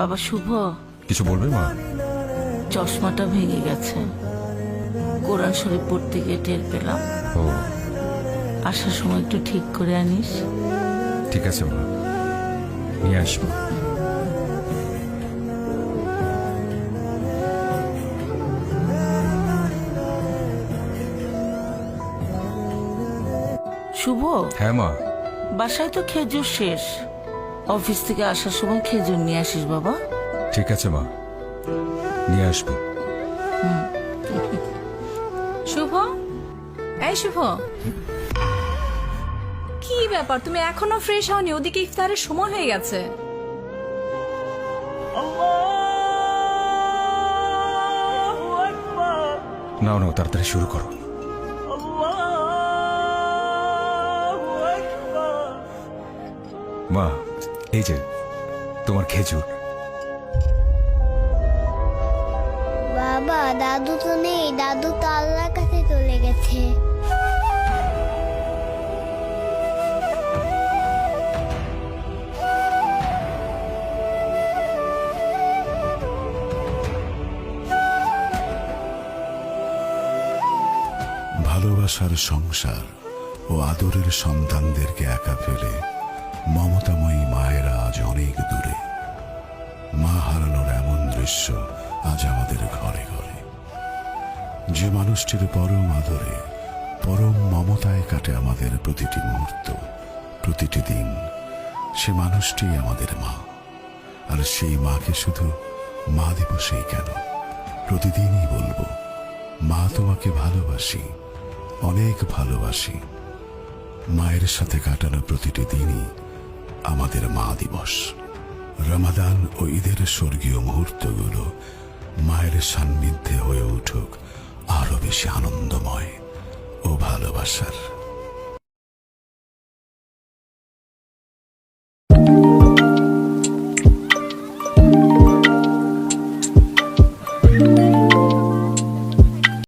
বাবা শুভ। কিছু বলবে মা? চশমাটা ভেঙে গেছে। কোরআন শরীফ পড়তে গিয়ে টের পেলাম। ও। আসার সময় একটু ঠিক করে আনিস। ঠিক আছে মা। নিয়ে আসব শুভ? হ্যাঁ মা। বাসায় তো খেজুর শেষ। অফিস থেকে আসার সময় খেজুর নিয়ে আসিস বাবা। ঠিক আছে মা। নিয়ে আসব। শুভ? এই শুভ। কি ব্যাপার? তুমি এখনও ফ্রেশ হওনি ওদিকে ইফতারের সময় হয়ে গেছে। নাও নাও তাড়াতাড়ি শুরু করো। মা এই যে তোমার খেজুর। বাবা দাদু তো নেই। দাদু তো আল্লাহর কাছে চলে গেছে। ভালোবাসার সংসার ও আদরের সন্তানদেরকে একা ফেলে মমতাময়ী মায়েরা আজ অনেক দূরে। মা হারানোর এমন দৃশ্য আজ আমাদের ঘরে ঘরে। যে মানুষটির পরম আদরে, পরম মমতায় কাটে আমাদের প্রতিটি মুহূর্ত, প্রতিটি দিন। সে মানুষটি আমাদের মা। আর সেই মাকে শুধু মা দিবসেই কেন? প্রতিদিনই বলব, মা তোমাকে ভালোবাসি, অনেক ভালোবাসি। মায়ের সাথে কাটানো প্রতিটি দিনই আমাদের মা দিবস। রমাদান ও ঈদের স্বর্গীয় মুহূর্তগুলো মায়ের সান্নিধ্যে হয়ে উঠুক, আরও বেশি আনন্দময় ও ভালোবাসার।